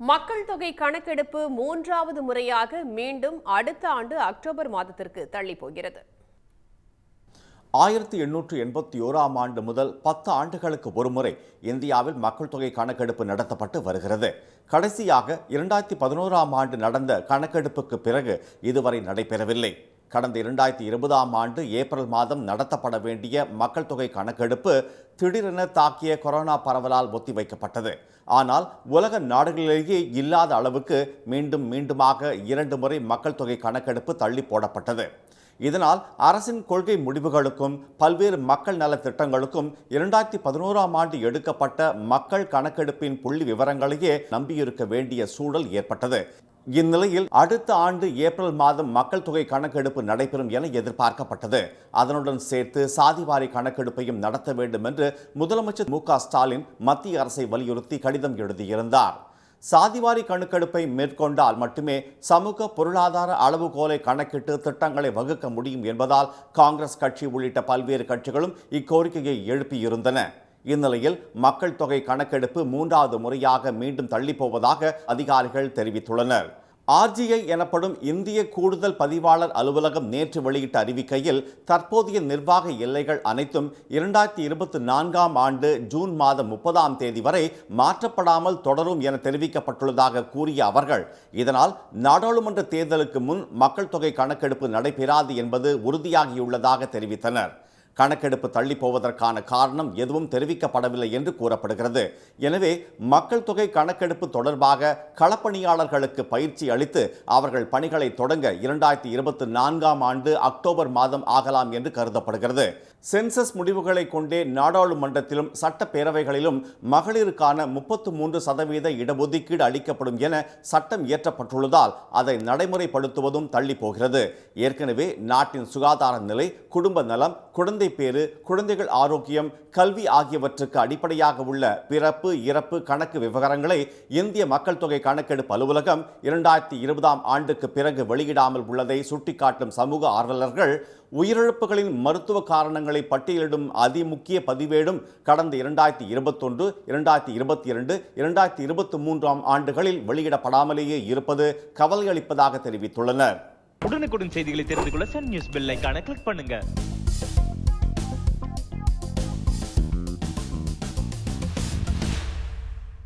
மக்கள் தொகை கணக்கெடுப்பு மூன்றாவது முறையாக மீண்டும் அடுத்த ஆண்டு அக்டோபர் மாதத்திற்கு தள்ளி போகிறது. ஆயிரத்தி எண்ணூற்று எண்பத்தி ஓராம் ஆண்டு முதல் பத்து ஆண்டுகளுக்கு ஒருமுறை இந்தியாவில் மக்கள் தொகை கணக்கெடுப்பு நடத்தப்பட்டு வருகிறது. கடைசியாக இரண்டாயிரத்தி பதினோராம் ஆண்டு நடந்த கணக்கெடுப்புக்கு பிறகு இதுவரை நடைபெறவில்லை. கடந்த இரண்டாயிரத்தி இருபதாம் ஆண்டு ஏப்ரல் மாதம் நடத்தப்பட வேண்டிய மக்கள் தொகை கணக்கெடுப்பு திடீரென தாக்கிய கொரோனா பரவலால் ஒத்திவைக்கப்பட்டது. ஆனால் உலக நாடுகளிலேயே இல்லாத அளவுக்கு மீண்டும் மீண்டுமாக இரண்டு முறை மக்கள் தொகை கணக்கெடுப்பு தள்ளி போடப்பட்டது. இதனால் அரசின் கொள்கை முடிவுகளுக்கும் பல்வேறு மக்கள் நல திட்டங்களுக்கும் இரண்டாயிரத்தி பதினோராம் ஆண்டு எடுக்கப்பட்ட மக்கள் கணக்கெடுப்பின் புள்ளி விவரங்களையே நம்பியிருக்க வேண்டிய சூழல் ஏற்பட்டது. இந்நிலையில் அடுத்த ஆண்டு ஏப்ரல் மாதம் மக்கள் தொகை கணக்கெடுப்பு நடைபெறும் என எதிர்பார்க்கப்பட்டது. அதனுடன் சேர்த்து சாதிவாரி கணக்கெடுப்பையும் நடத்த வேண்டும் என்று முதலமைச்சர் மு க ஸ்டாலின் மத்திய அரசை வலியுறுத்தி கடிதம் எழுதியிருந்தார். சாதிவாரி கணக்கெடுப்பை மேற்கொண்டால் மட்டுமே சமூக பொருளாதார அளவுகோலை கணக்கிட்டு திட்டங்களை வகுக்க முடியும் என்பதால் காங்கிரஸ் கட்சி உள்ளிட்ட பல்வேறு கட்சிகளும் இக்கோரிக்கையை எழுப்பியிருந்தன. இந்நிலையில் மக்கள் தொகை கணக்கெடுப்பு மூன்றாவது முறையாக மீண்டும் தள்ளிப்போவதாக அதிகாரிகள் தெரிவித்துள்ளனர். ஆர்ஜிஐ எனப்படும் இந்திய கூடுதல் பதிவாளர் அலுவலகம் நேற்று வெளியிட்ட அறிவிக்கையில் தற்போதைய நிர்வாக எல்லைகள் அனைத்தும் இரண்டாயிரத்தி இருபத்தி நான்காம் ஆண்டு ஜூன் மாதம் முப்பதாம் தேதி வரை மாற்றப்படாமல் தொடரும் என தெரிவிக்கப்பட்டுள்ளதாக கூறிய அவர்கள் இதனால் நாடாளுமன்ற தேர்தலுக்கு முன் மக்கள் தொகை கணக்கெடுப்பு நடைபெறாது என்பது உறுதியாகியுள்ளதாக தெரிவித்தனர். கணக்கெடுப்பு தள்ளி போவதற்கான காரணம் எதுவும் தெரிவிக்கப்படவில்லை என்று கூறப்படுகிறது. எனவே மக்கள் தொகை கணக்கெடுப்பு தொடர்பாக களப்பணியாளர்களுக்கு பயிற்சி அளித்து அவர்கள் பணிகளை தொடங்க இரண்டாயிரத்தி இருபத்தி நான்காம் ஆண்டு அக்டோபர் மாதம் ஆகலாம் என்று கருதப்படுகிறது. சென்சஸ் முடிவுகளை கொண்டே நாடாளுமன்றத்திலும் சட்டப்பேரவைகளிலும் மகளிருக்கான முப்பத்து மூன்று சதவீத இடஒதுக்கீடு அளிக்கப்படும் என சட்டம் இயற்றப்பட்டுள்ளதால் அதை நடைமுறைப்படுத்துவதும் தள்ளி போகிறது ஏற்கனவே நாட்டின் சுகாதார நிலை குடும்ப நலம் குழந்தை பேறு குழந்தைகள் ஆரோக்கியம் கல்வி ஆகியவற்றுக்கு அடிப்படையாக உள்ள பிறப்பு இறப்பு கணக்கு விவகாரங்களை இந்திய மக்கள் தொகை கணக்கெடுப்பு அலுவலகம் இரண்டாயிரத்தி இருபதாம் ஆண்டுக்கு பிறகு வெளியிடாமல் உள்ளதை சுட்டிக்காட்டும் சமூக ஆர்வலர்கள் உயிரிழப்புகளின் மருத்துவ காரணங்கள் பட்டியலிடும் அதிமுக்கிய பதிவேடும் கடந்த இரண்டாயிரத்தி இருபத்தொன்று இரண்டாயிரத்தி இருபத்தி இரண்டு இரண்டாயிரத்தி இருபத்தி மூன்றாம் ஆண்டுகளில் வெளியிடப்படாமலேயே இருப்பது கவலையளிப்பதாக தெரிவித்துள்ளனர் உடனுக்குடன் செய்திகளை தெரிந்து கொள்ள சன் நியூஸ் பெல் கிளிக் பண்ணுங்க.